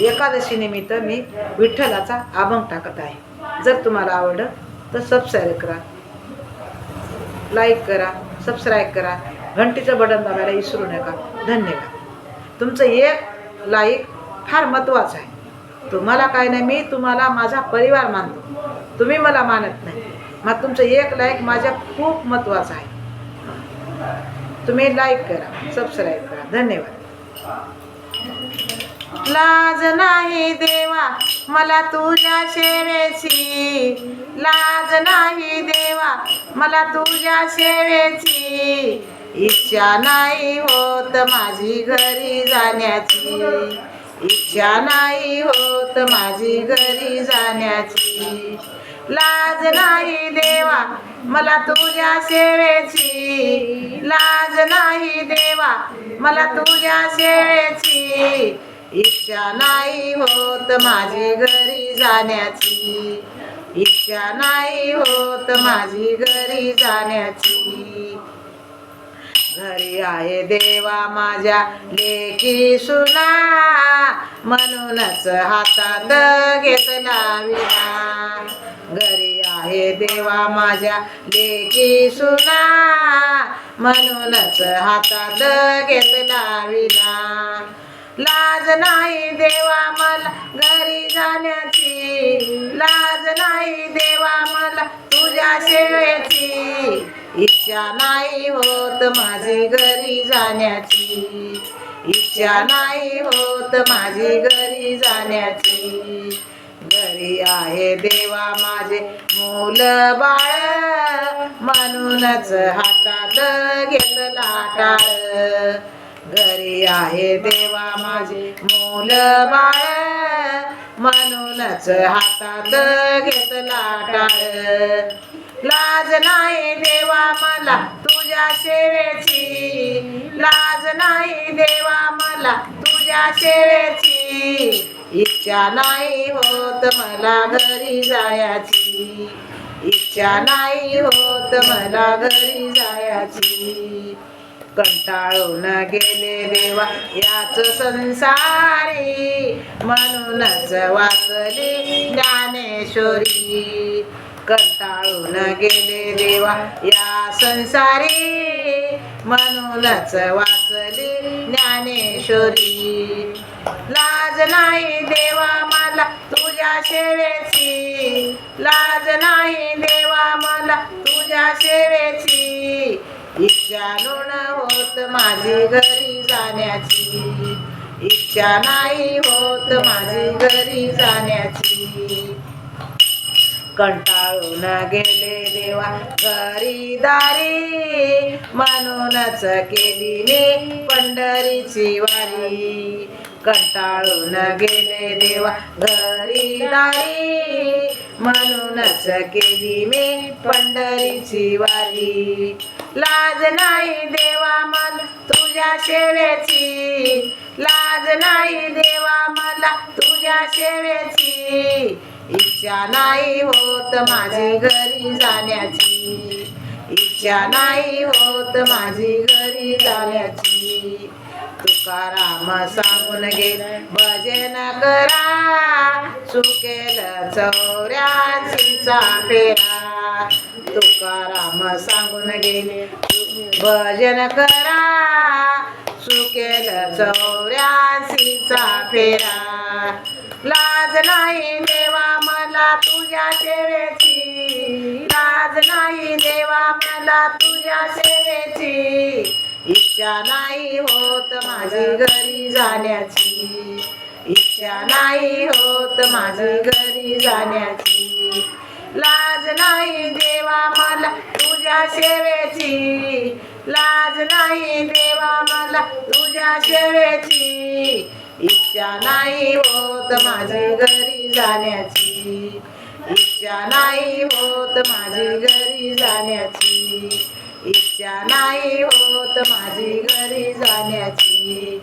एकादशीनिमित्त मी विठ्ठलाचा आभंग टाकत आहे. जर तुम्हाला आवडलं तर सबस्क्राईब करा. लाईक करा सबस्क्राईब करा. घंटीचं बटन दाबायला विसरू नका. धन्यवाद. तुमचं एक लाईक फार महत्त्वाचं आहे. तुम्हाला काय नाही मी तुम्हाला माझा परिवार मानतो. तुम्ही मला मानत नाही. मग तुमचं एक लाईक माझ्या खूप महत्त्वाचं आहे. तुम्ही लाईक करा सबस्क्राईब करा. धन्यवाद. लाज नाही देवा मला तुझ्या सेवेची. लाज नाही देवा मला तुझ्या सेवेची. इच्छा नाही होत माझी घरी जाण्याची. इच्छा नाही होत माझी घरी जाण्याची. लाज नाही देवा मला तुझ्या सेवेची. लाज नाही देवा मला तुझ्या सेवेची. इच्छा नाही होत माझी घरी जाण्याची. इच्छा नाही होत माझी घरी जाण्याची. घरी आहे देवा माझ्या लेखी सुना. म्हणूनच हातात घेतला विना. घरी आहे देवा माझ्या लेखी सुना. म्हणूनच हातात घेतला विना. लाज नाही देवा मला घरी जाण्याची. लाज नाही देवा मला तुझ्या सेवेची. इच्छा नाही होत माझी घरी जाण्याची. इच्छा नाही होत माझी घरी जाण्याची. घरी आहे देवा माझे मूल बाळ. म्हणूनच हातात घेतला टाळ. घरी आहे देवा माझे मूल बाळ. म्हणूनच हातात घेतला टाळ. लाज नाही देवा मला तुझ्या सेवेची. लाज नाही देवा मला तुझ्या सेवेची. इच्छा नाही होत मला घरी जायची. इच्छा नाही होत मला घरी जायची. कंटाळून गेले देवा याच संसारी. म्हणूनच वाचली ज्ञानेश्वरी. कंटाळून गेले देवा या संसारी. म्हणूनच वाचली ज्ञानेश्वरी. लाज नाही देवा मला तुझ्या सेवेची. लाज नाही देवा मला तुझ्या सेवेची. इच्छा होत माझी घरी जाण्याची. इच्छा नाही होत माझी घरी जाण्याची. कंटाळून गेले देवा घरी दारी. म्हणूनच केली मी पंढरीची वारी. कंटाळून गेले देवा घरी दारी. म्हणूनच केली मी पंढरीची वारी. लाज नाही देवा मला तुझ्या सेवेची लाज नाही देवा मला तुझ्या सेवेची इच्छा नाही होत माझी घरी जाण्याची. इच्छा नाही होत माझी घरी जाण्याची. तुकाराम सांगून गे भजन करा. चुकेल चौऱ्यासीचा फेरा. तुकाराम सांगून गेले. भजन करा. सुकेल चौऱ्यासीचा फेरा. लाज नाही देवा मला तुझ्या सेवेची. लाज नाही देवा मला तुझ्या सेवेची. इच्छा नाही होत माझी घरी जाण्याची. इच्छा नाही होत माझी घरी जाण्याची. लाज नाही देवा मला तुझ्या सेवेची. लाज नाही देवा मला तुझ्या सेवेची. इच्छा नाही होत माझी घरी जाण्याची. इच्छा नाही होत माझी घरी जाण्याची. इच्छा नाही होत माझी घरी जाण्याची.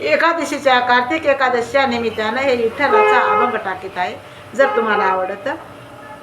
एकादशीच्या कार्तिक एकादशीच्या निमित्तानं हे विठ्ठलाचा अभंग टाकीत आहे. जर तुम्हाला आवडत